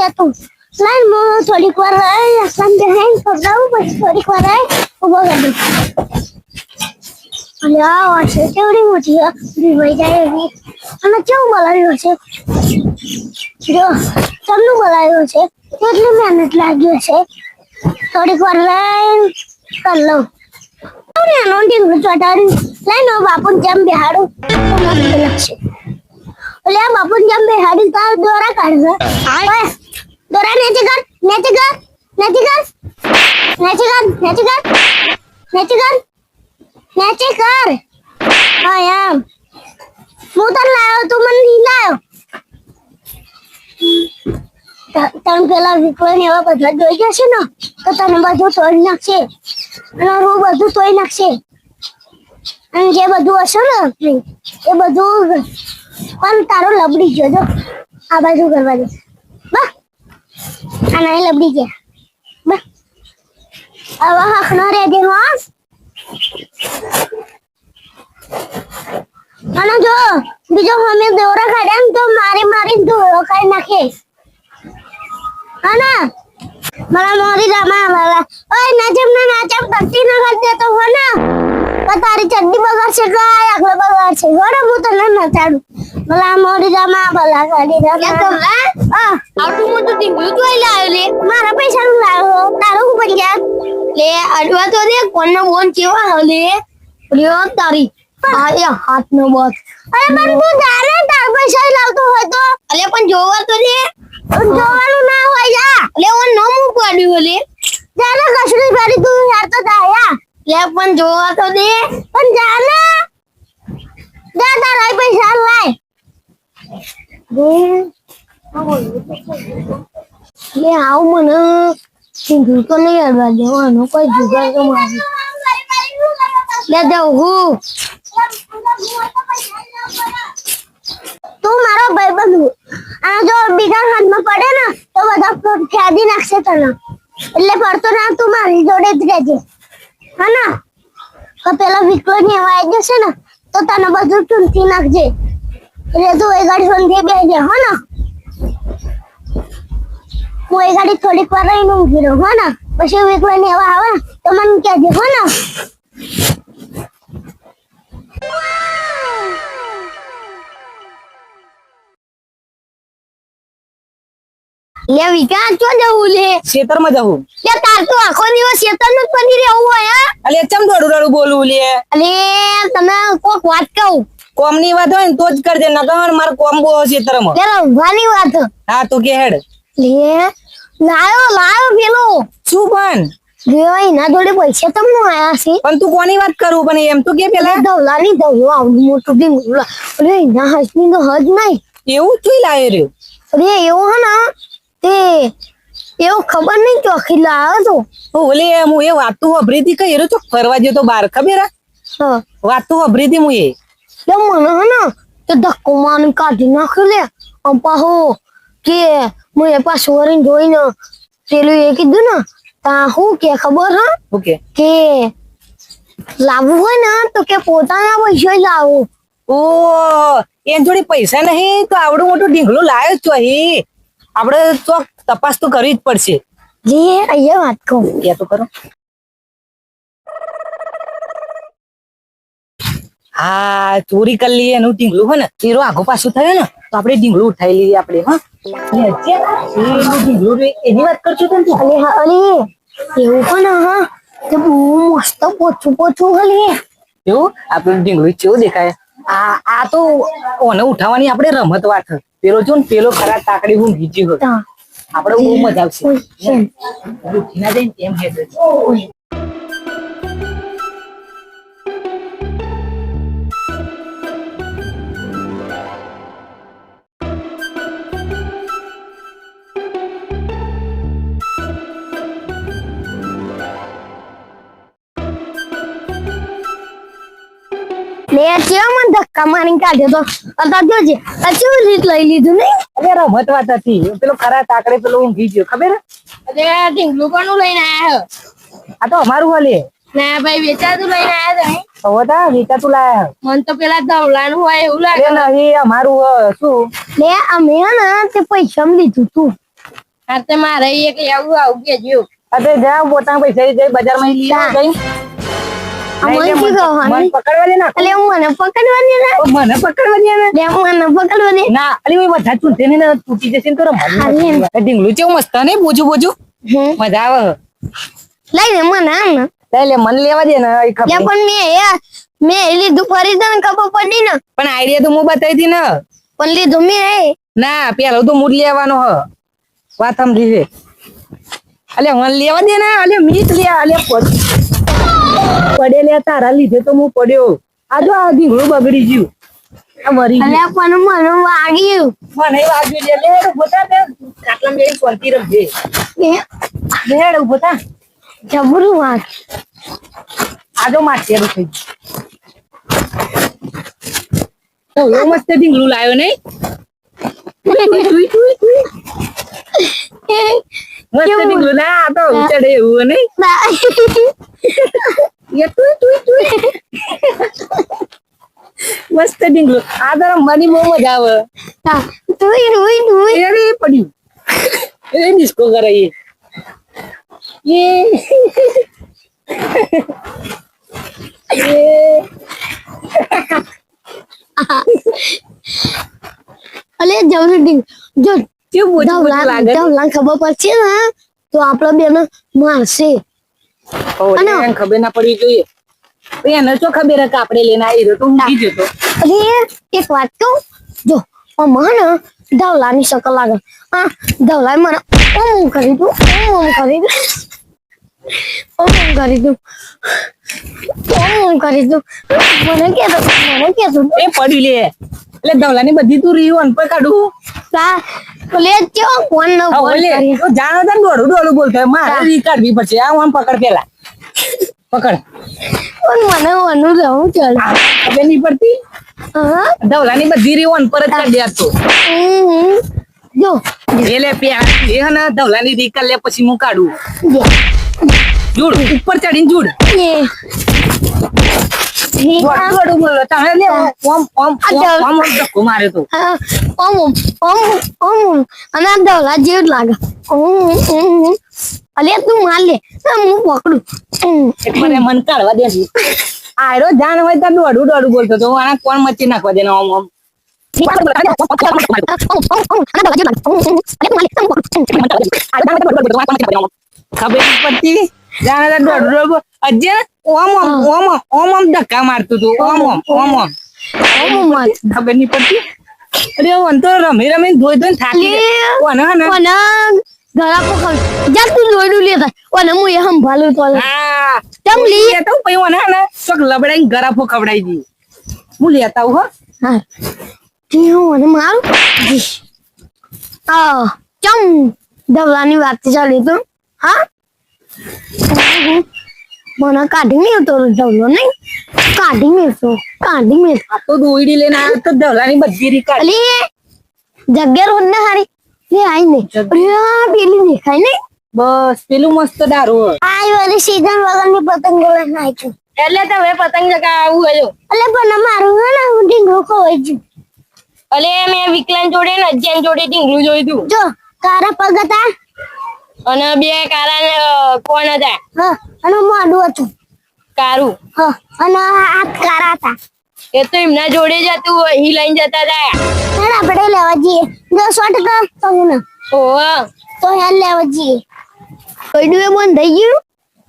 રહેતું લાઈ હું થોડીક વાર આસામ બેહાઈ ખવડાવું પછી થોડીક વાર ઊભો કરી અને આ વર્ષે કેવડી મોટી છે ભીવાઈ જાય એવી. અને કેવું બોલાવ્યું છે? જો તમને બોલાવ્યું છે. કેટલી મહેનત લાગી છે થોડીક વાર લઈને કરી લઉં. નાનો ઢીંગલું ચોટાડ્યું લઈને બાપુ જેમ બેહાડું તો મસ્ત લાગશે. ઓલે આ બાપુ જેમ બેહાડી તાર દોરા કાઢશે દોરા, નેચે કર નેચે કર નેચે કર નેચે કર નેચે કર નેચે કર નેચે કર. હા, એમ. હું તને લાવ્યો તું મને નહીં લાવ્યો તને પેલા વિક્રમ એવા બધા જોઈ જશે ને, તો તને બધું તોડી નાખશે. અને હું બધું તોડી નાખશે. અને જે બધું હશે ને, એ બધું પણ તારો લબડી ગયો જો આ બાજુ કરવા લબડી ગયા. બા હવે હક ન રહેજે હા. અને જો, બીજો અમે દોરા કાઢ્યા ને તો મારી મારી દોરો કાઢી નાખે હા મારા મોરી રામા વાલા ઓય, નાચમ ના નાચમ તકતી ના કરી દેતો હો ને. તારી ચડ્ડી બગાડશે કાય આગળ બગાડશે. હોડે હું તને નચાડું. ભલા મોરી જમા ભલા કાઢી તો આ આટલું મોટું ઢીંગલું આઈ લાવ્યો લે મારા પૈસા નું લાવ્યો તારું હું બની ગયા? લે અડવા તો દે કોણનો બોન કેવા હલે? પ્રિયો તારી. આ હાથ નો બોત અરે પણ તું જારે તાર પૈસા લાવતો હોય તો. અલે પણ જોવા તો દે. જોવાનું ના હોય જા. લે ઓન નો મૂકવાડ્યું હલે. જાને કશું ફરી તું યાર તો જાયા લે પણ જોવા તો દે. પણ જાને જા તારા પૈસા લાય. લે, આવ મને ઢીંગલું તો નહીં અડવા દેવાનો, કોઈ જુગાર તો મારી. લે દઉં હું તું મારો ભાઈબંધ અને જો બીજા હાથમાં પડે ને, તો બધા ખેદી નાખશે તને. એટલે પડતો ના તું મારી જોડે જ રહેજે. હા ને? તો પેલા વિકલો ને આવી જશે ને, તો તને બધું ચૂંટી નાખજે. એટલે તું એ ગાડી સંધી બેજે હો ને. હું એ ગાડી થોડીક વાર રહીને ઊંઘી રહું હો ને. પછી વિકલો ને આવે તો મને કહેજે હો ને. લે વિકા ચો જવું લે? ખેતરમાં જવું. લે તાર તો આખો દિવસ શેતરનું જ પડી રહેવું હોય હા. અલે ચમ દોડું દોડું બોલવું લે? અલે તમે કોક વાત કહું. કોમની વાત હોય ને તો જ કરજે નકર મારે કોમ બહુ તરમ. પેલા ઊંઘવાની વાત. હા તું કે હેડ. લે લાયો લાયો પેલો. શું પણ? ગયો એના જોડે પૈસા તમને આયા છે. પણ તું કોની વાત કરું? પણ એમ તો કે પેલા. ધવલાની ધવલો આવડું મોટું ડીંગલું અરે ના હસની તો હજ નહીં. એવું તું લાવ્યો રહ્યો? અરે એવું હે ને તે એવો ખબર નહીં ચોખી લાવ્યો તો ઓલે હું એ વાતું હભરી હતી કઈ ચોક ફરવા ગયો તો બાર ખબર હે? હા. વાતું હભરી હતી હું એ મને હે ને તે ધક્કો માન કાઢી નાખ્યો લે. આમ પાહો કે હું એ પાછું વળીને જોઈને પેલું એ કીધું ને તા હું કે ખબર હે? ઓકે કે? લાવવું હોય ને તો કે પોતાના પૈસા લાવો. ઓ એન જોડે પૈસા નહીં તો આવડું મોટું ઢીંગલું લાવ્યો છો અહીં. આપણે તો તપાસ તો કરવી જ પડશે. જી અહીંયા વાત કહું કે તો કરો. હા ચોરી કરી લઈએ એનું ઢીંગલું હોય ને ચીરો આગો પાછું થયો ને તો આપણે ઢીંગલું ઉઠાઈ લઈએ આપણે હા. એનું ઢીંગલું એની વાત કરજો તને તું? અલે હા અલે એવું પણ હા તે બહુ મસ્ત પોચું પોચું હલે એવું? આપણું ઢીંગલું કેવું દેખાય? આ આ તો ઓને ઉઠાવવાની આપણે રમત વાત પેલો જો ને પેલો ખરા તાકડી હું ભીજી હોય આપડે આપણે બહુ મજા આવશે. એમ હેડ કેવા મને કાઢ્યો તો અતા જોજે કેવી રીત લઈ લીધું નહીં? અરે રમત વાત હતી. પેલો ખરા તાકડે પેલો ઊંઘી ગયો. ખબર? અરે ઢીંગલું કોનું લઈને આયા? આ તો અમારું હલે. ના ભાઈ વેચાતું લઈને આયા હવે તા વેચાતું લાયા મને તો પેલા ધવલાનું હોય એવું અરે નહીં અમારું શું? લે અમે ને તે પૈસા લીધું તું. હા તે મારે એક આવું આવું કેજો અરે જા પોતાના પૈસા જઈ બજારમાં લઈ જઈ. આ મને શું મને- પકડવા દે ના. એટલે મને પકડવાની ના? મને પકડવા દે ને મને બધા ચૂંટે ને તૂટી જશે ને તો રમવાનું ઢીંગલું કેવું મસ્ત ને બોજું બોજું? મજા આવે લઈ લે મને આમ. લે મને લેવા દે ને એ ખબર પણ મેં એ મેં લીધું ફરી ખબર પડી ને. પણ આઈડિયા તો હું બતાવી હતી ને. પણ લીધું મેં ના પેલો તો મૂડ લેવાનો હ. વાત સમજી છે. અલે મને લેવા દે ને અલે મીત લે અલે પડ- પડે લે તારા લીધે તો હું પડ્યો. આ જો આ દીવડું બગડી ગયું. મરી ગયું. પણ મને વાગ્યું. મને વાગ્યું લે લે ઊભો થા તે કાટલા મેળી શાંતિ રમજે. લે ઊભો થા. જબરું વાગ આ માટેરું થઈ તો એવો મસ્ત ઢીંગલું લાવ્યો નહીં. મસ્ત ઢીંગલું. ના આ તો ચડે એવું નહીં એ ટુઈ, ટુઈ, ટુઈ. મસ્ત ઢીંગલું આ તો રમવાની બહુ મજા આવે. અરે પડ્યું એ ડિસ્કો કરે એ. એ. અલે જબરું જો બોચું ધવલા લાગે છે? ખબર પડશે ને? તો આપડે બેન મારશે. અને- ખબર ના પડવી જોઈએ. તો એને શું ખબર કે આપણે લઈને આવી રહ્યો તો ઊંઘી જતો. અરે એક વાત કહું? જો આમાં ને ધવલાની શકલ લાગે. આ ધવલાએ મને ઓમ કરી દઉં ઓમ કરી દઉં ઓમ કરી દઉં ઓમ કરી દઉં મને કહેતો મને કહેતો એ પડી લે. એટલે ધવલાની બધી તું રહ્યું અનપણ કાઢું તા બોલે ચો કોણ ન હા, ફોન કરી જાણો તને દોડું દોડું બોલતો મારે રી કાઢવી પડશે. આ આમ પકડ પેલા. પકડ. પણ મને વનું રહેવું ચાલ ખબર નહીં પડતી? ધવલાની બધી રહ્યું પર જ કાઢી આપતો. જો. એટલે પ્યાર. એ ને ધવલાની રી કાઢ પછી હું કાઢું. જોડ ઉપર ચડીને જોડ. અને ધવલા જેવું લાગે. અલે તું માર લે. હું પકડું. એક મને મન કાઢવા દે છે આયરો જાન હોય તો દોડું દોડું બોલતો તો આને કોણ મચી નાખવા દે ઓમ ઓમ ખબર પડતી? જાણે તો દોડું દોડું બોલ. ઓમ ઓમ ઓમ ઓમ ઓમ ઓમ ધક્કા મારતું તું. ઓમ ઓમ ઓમ ઓમ. ખબર નહીં પડતી? અરે વન તો રમી રમી ધોઈ ધોઈ થાકી. ઓને ઓને ગળા પકડ જા તું દોડું લેતા ઓને હું એ સંભાળું તો હા. તમ લી એ તો પછી ઓને હે ને. ચોક લબડાઈને ગરાફો ખવડાવી દી હું લેતા હો. હા. તે હું મને મારું. આ ચમ દવલાની વાત ચાલી તો. હા? મને કાઢી મેળતો દવલો નહીં. કાઢી મેળતો કાઢી મેળતો તો દોયડી લઈને આવ્યો તો ધવલાની બધી રીકા લે જગ્યા રોડ ને હારી. લે આઈ ને અરે પેલી દેખાય ને. બસ પેલું મસ્ત દારૂ આઈ વાલી સીઝન વગરની પતંગ લઈને આવી છું એટલે તમે પતંગ જગા આવું હજો એટલે પણ મારું હે ને હું ઢીંગલો ખોવાઈ છું અલે મેં વિકલાન જોડે ને અજ્જાન જોડે ઢીંગલું જોયું તું જો કારા પગ હતા? અને બે કારા કોણ હતા? હા અને મોઢું હતું. કારું. હા અને હાથ કારા હતા. એ તો એમના જોડે જ હતું અહીં લઈને જતા હતા. ચાલ આપણે લેવા જઈએ. જો સો ટકા તમને ઓહ. તો હેલ લેવા જઈએ. કઈડું એ બંધ થઈ ગયું?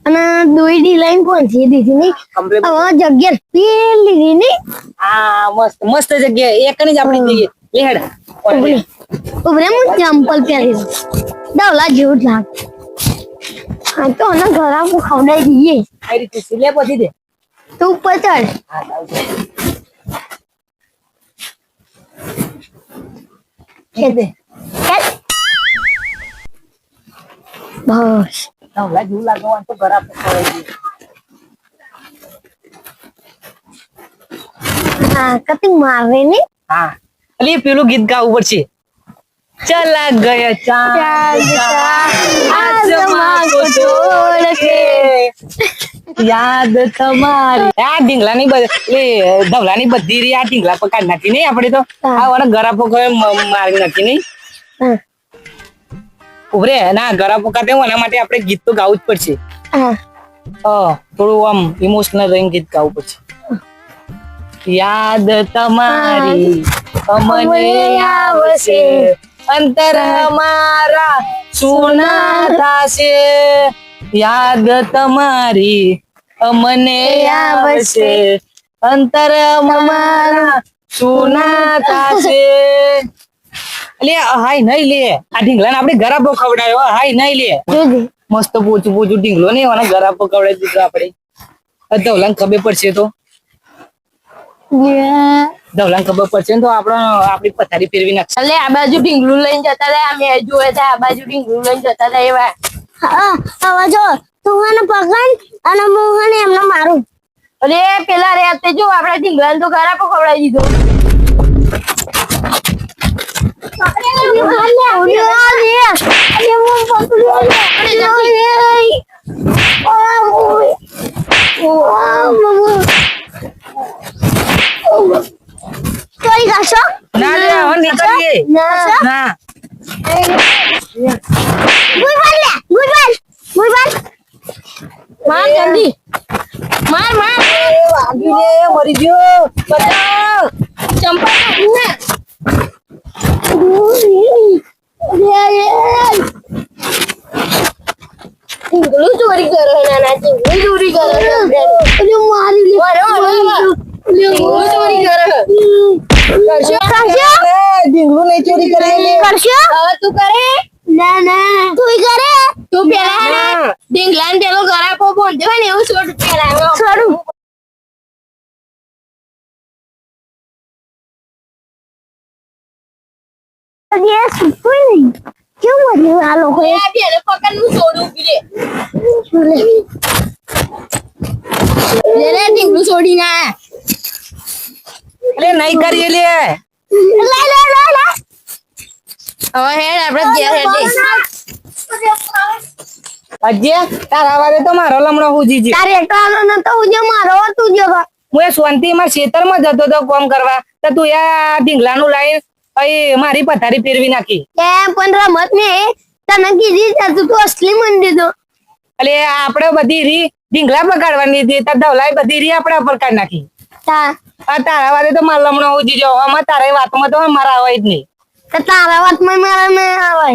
અને દોઈડી લાઈન પહોંચી દીધી ની હવે જગ્યા પેલી લીધી ની હા મસ્ત મસ્ત જગ્યા. એકની જ આપણે જઈએ. લેડ ઉભરે. હું ચંપલ પહેરી. દવલા જેવું જ લાગે. હા તો અને ઘર આખું ખવડાવી દઈએ. આ રીતે સિલે પછી દે. તું ઉપર ચડ. Kedi. Kedi. Bos. Não, leve o lagão antes de para હા કતિંગમાં આવે ને હા અલી પેલું ગીત ગાવું પડશે ચલા ગયા ચાંદ આસમાન કો છોડ કે યાદ તમારી. આ ઢીંગલાની બ- ધવલા ની બધી રી આ ઢીંગલા પર કાઢી નાખી નહીં આપડે તો? આ વાળા ગરાપો કોઈ મારી નાખી નહીં. ઉભરે ના ગરા પોકાતે હું એના માટે આપણે ગીત તો ગાવું જ પડશે. થોડું આમ ઇમોશનલ રહીને ગીત ગાવું પડશે. યાદ તમારી અમને આવશે. અંતર અમારા સુના. થાશે. યાદ તમારી અમને આવશે. અંતર અમારા સુના થાશે. એટલે હાય નહીં લે. આ ઢીંગલાને આપણે ગરાબો ખવડાયો. હાય નહીં લે. મસ્ત પોચું પોચું ઢીંગલો નહીં એવાના ગરા પકવડાવી દીધો આપણે. ધવલાને ખબર પડશે તો. ધવલાને ખબર પડશે તો આપણો આપણી પથારી ફેરવી નાખશે. એટલે આ બાજુ ઢીંગલું લઈને જતા રહ્યા મેં જોયે હતા આ બાજુ ઢીંગલું લઈને જતા રહ્યા એવા. હવે જો. તું મને પકડ અને મોહન એમને મારું. અરે પેલા રે તે જો આપણે ઢીંગલાને તો ઘરા પર ખવડાવી દીધો. ચોરી કરશો ના નીકળીએ. ના. માર જલ્દી માર માર વાગી લે મરી ગયો બચાવ ચંપા કાઢીને. ઢીંગલું ચોરી કરો નાના ઢીંગલું ચોરી કરો મારી લે વરો, વરો. ઢીંગલું ચોરી કરો કરશો એ, ઢીંગલું નહીં ચોરી કરે લે કરશો? હવે તું કરે? ના ના. તું કરે? તું પેલા ઢીંગલા ને પેલો ગરાકો બોલજો ને એવું છોડ પેલા છોડું. Yes, really. કેવું હતું આ લોકો? એ બેલે પકડનું છોડું ના. અરે નહીં કરી લે લે લે લે. હવે હેડ આપણે ઘેર હેડી અજય તારા વારે તો મારો લમણો હુજી તારે મારો તું જો હું એ શાંતિ માં જતો હતો કોમ કરવા તો તું આ ઢીંગલાનું લાઈન અહીં મારી પથારી ફેરવી નાખી. એ પણ રમત ને તને કીધી તું તો અસલી મન દીધો. એટલે આપણે બધી રી ઢીંગલા પકડવાની હતી તાર ધવલાઈ બધી રી આપણા પકડ નાખી. તારા વારે તો મારો લમણો હુજી જો આમાં તારા વાતમાં તો મારા આવે જ નહીં. กระตาไปวัดไม่เมื่อไไม่อร่อย